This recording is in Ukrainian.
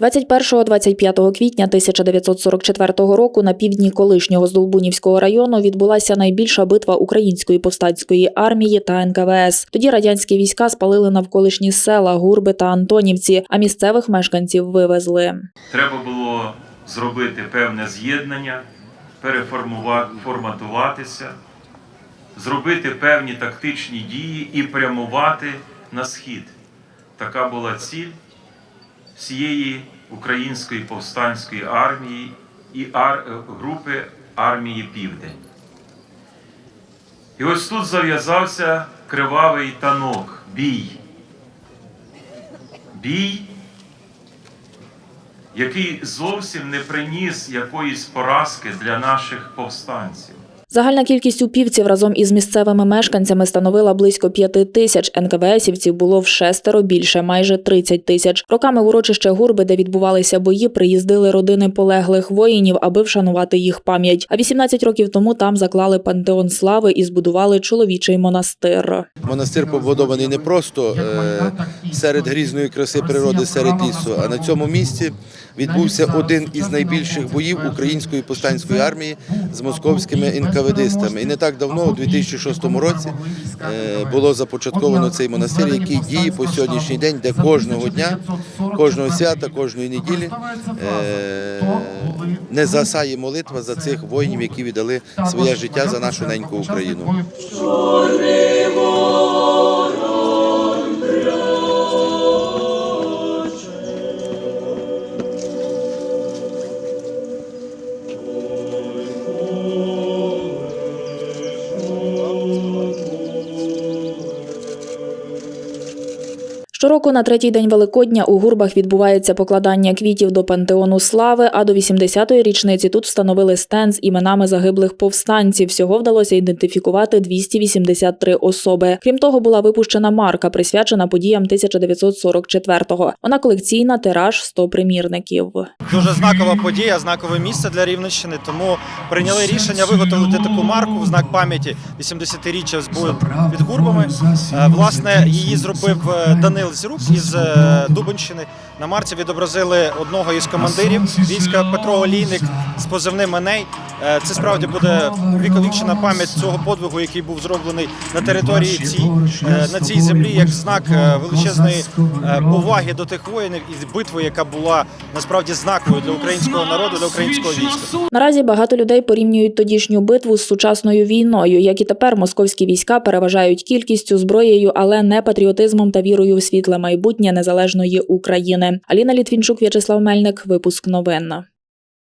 21-25 квітня 1944 року на півдні колишнього Здолбунівського району відбулася найбільша битва української повстанської армії та НКВС. Тоді радянські війська спалили навколишні села, гурби та Антонівці, а місцевих мешканців вивезли. Треба було зробити певне з'єднання, переформатуватися, зробити певні тактичні дії і прямувати на схід. Така була ціль всієї української повстанської армії і ар... групи армії Південь. І ось тут зав'язався кривавий танок, бій. Бій, який зовсім не приніс якоїсь поразки для наших повстанців. Загальна кількість упівців разом із місцевими мешканцями становила близько п'яти тисяч. НКВСівців було в шестеро більше, майже 30 тисяч. Роками в урочище гурби, де відбувалися бої, приїздили родини полеглих воїнів, аби вшанувати їх пам'ять. А 18 років тому там заклали пантеон слави і збудували чоловічий монастир. Монастир побудований не просто е, серед грізної краси природи, серед лісу, а на цьому місці відбувся один із найбільших боїв української повстанської армії з московськими інкаведистами. І не так давно, у 2006 році, е, було започатковано цей монастир, який діє по сьогоднішній день, де кожного дня, кожного свята, кожної неділі е, не засає молитва за цих воїнів, які віддали своє життя за нашу неньку Україну. Щороку на третій день Великодня у гурбах відбувається покладання квітів до пантеону слави. А до 80-ї річниці тут встановили стенд з іменами загиблих повстанців. Всього вдалося ідентифікувати 283 особи. Крім того, була випущена марка, присвячена подіям 1944-го. Вона колекційна, тираж 100 примірників. Дуже знакова подія, знакове місце для Рівненщини. Тому прийняли рішення виготовити таку марку в знак пам'яті 80-річчя з бою під гурбами. Е, Власне, її зробив е, Данил Зірук із е, Дубенщини. На марці відобразили одного із командирів війська Петро Олійник з позивним Еней. Е, Це справді буде віковічна пам'ять цього подвигу, який був зроблений на території цій, е, на цій землі, як знак е, величезної поваги до тих воїнів і битви, яка була насправді знаковою для українського народу, для українського війська. Наразі багато людей порівнюють тодішню битву з сучасною війною. Як і тепер московські війська переважають кількістю зброєю, але не патріотизмом та вірою в світле майбутнє незалежної України. Аліна Літвінчук, В'ячеслав Мельник. Випуск новин.